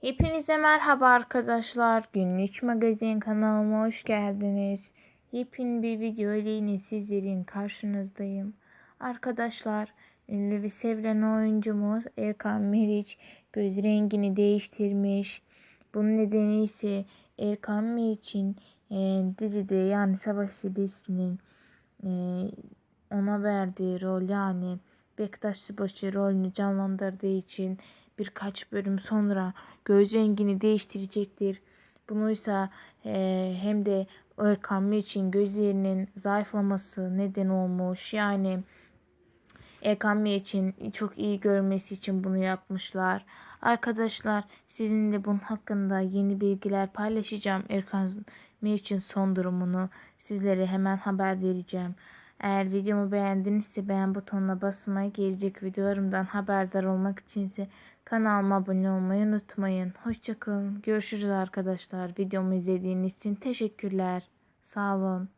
Hepinize merhaba arkadaşlar. Günlük magazin kanalıma hoş geldiniz. Yepyeni bir video ile yine sizlerin karşınızdayım. Arkadaşlar, ünlü ve sevilen oyuncumuz Erkan Meriç göz rengini değiştirmiş. Bunun nedeni ise Erkan Meriç'in e, dizide yani Savaş dizisinin e, ona verdiği rol yani Bektaş Subaşı rolünü canlandırdığı için birkaç bölüm sonra göz rengini değiştirecektir. Bunuysa e, hem de Erkan için gözlerinin zayıflaması neden olmuş. Yani Erkan için çok iyi görmesi için bunu yapmışlar. Arkadaşlar sizinle bunun hakkında yeni bilgiler paylaşacağım. Erkan için son durumunu sizlere hemen haber vereceğim. Eğer videomu beğendinizse beğen butonuna basmayı, gelecek videolarımdan haberdar olmak içinse kanalıma abone olmayı unutmayın. Hoşçakalın. Görüşürüz arkadaşlar. Videomu izlediğiniz için teşekkürler. Sağ olun.